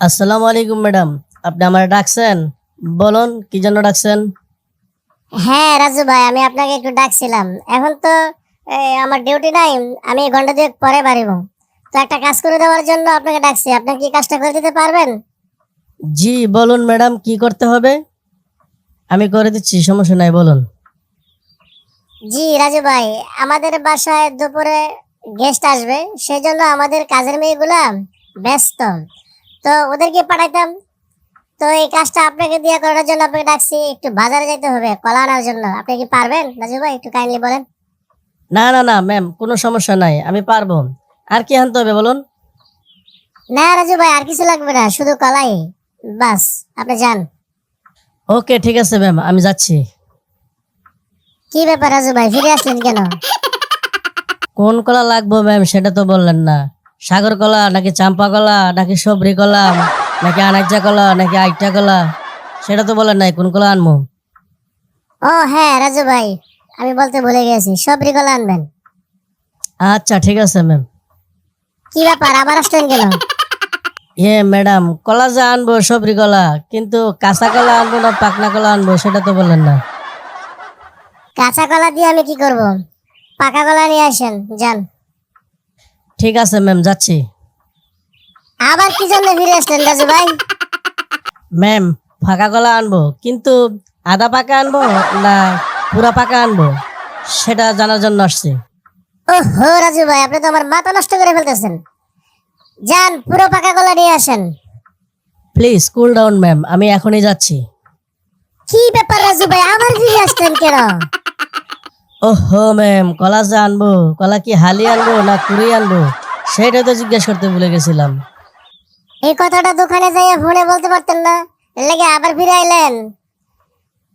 আসসালামু আলাইকুম ম্যাডাম। আপনি আমার ডাকছেন? বলুন কি জন্য ডাকছেন? হ্যাঁ রাজু ভাই আমি আপনাকে একটু ডাকছিলাম। এখন তো এ, আমার ডিউটি নাই আমি ঘণ্টা দুয়েক পরে বাড়িব। তো একটা কাজ করে দেওয়ার জন্য আপনাকে ডাকছি। আপনি কি কাজটা করে দিতে পারবেন? জি বলুন ম্যাডাম কি করতে হবে? আমি করে দিচ্ছি সমস্যা নাই বলুন। জি রাজু ভাই আমাদের বাসায় দুপুরে গেস্ট আসবে। সেই জন্য আমাদের কাজের মেয়েগুলা ব্যস্ত। তো ওদেরকে পাঠাইতাম। তো এই কাজটা আপনাকে দিয়ে করার জন্য আপনাকে ডাকছি একটু বাজারে যেতে হবে কলা আনার জন্য। আপনি কি পারবেন রাজু ভাই একটু কাইন্ডলি বলেন? না না না ম্যাম কোনো সমস্যা নাই আমি পারব। আর কি আনতে হবে বলুন? না রাজু ভাই আর কিছু লাগবে না শুধু কলাই বাস আপনি যান। ওকে ঠিক আছে ম্যাম আমি যাচ্ছি। কি ব্যাপার রাজু ভাই ফিরে আসলেন কেন? কোন কলা লাগবো ম্যাম সেটা তো বললেন না। সাগর কলা নাকি চাম্পা কলা নাকি সবরি কলা নাকি আনাজা কলা নাকি আইটা কলা? সেটা তো বলেন নাই কোন কলা আনব? ও হ্যাঁ রাজু ভাই আমি বলতে ভুলে গেছি সবরি কলা আনবেন। আচ্ছা ঠিক আছে ম্যাম। কি ব্যাপার আবার আসলেন কেন? ইয়ে ম্যাডাম কলা যা আনব সবরি কলা কিন্তু কাঁচা কলা আনব না পাকনা কলা আনব সেটা তো বলেন না। কাঁচা কলা দিয়ে আমি কি করব? পাকা কলা নিয়ে আসেন যান। ঠিক আছে ম্যাম যাচ্ছি। আবার কি জন্য ফিরে আসলেন রাজু ভাই? ম্যাম ফাঁকা কলা আনব কিন্তু আদা পাকা আনব না পুরা পাকা আনব সেটা জানার জন্য আসছি। ও হো রাজু ভাই আপনি তো আমার মাথা নষ্ট করে ফেলতেছেন। যান পুরো পাকা কলা নিয়ে আসেন। প্লিজ কুল ডাউন ম্যাম আমি এখনই যাচ্ছি। কি ব্যাপার রাজু ভাই? আবার ফিরে আসলেন কেন? ওহো ম্যাম কলা যে আনব? কলা কি হালি আনব না কুড়ি আনব? সেটা তো জিজ্ঞেস করতে ভুলে গেছিলাম। এই কথাটা দোকানে যাইয়া ফোনে বলতে পারতেন না। লেগে আবার ফিরে আইলেন।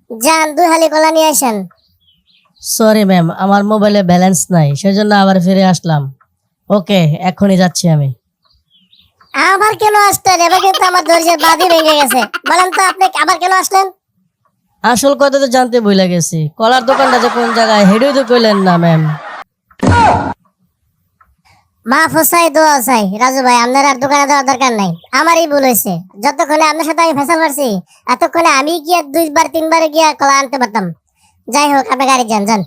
যান দুই হালি কলা নিয়ে আসেন। সরি ম্যাম আমার মোবাইলে ব্যালেন্স নাই সেজন্য আবার ফিরে আসলাম। ওকে এখনই যাচ্ছি আমি। আবার কেন আসলেন এবার কিন্তু আমার ধৈর্যের বাঁধই ভেঙে গেছে। বলেন তো আপনি আবার কেন আসলেন? আসল কথা তো জানতে ভুলে গেছি। কলার দোকানটা যে কোন জায়গায়, হেডেও তো কইলেন না, ম্যাম। মাফ হোসাই দোয়া চাই। রাজু ভাই, আপনার আর দোকানে দেওয়ার দরকার নাই। আমারই ভুল হয়েছে। যতক্ষণে আপনার সাথে আমি ফেসা পারছি এতক্ষণে আমি গিয়ে দুইবার, তিনবার গিয়ে কলা আনতে পারতাম। যাই হোক, আপনি গাড়ি যান যান।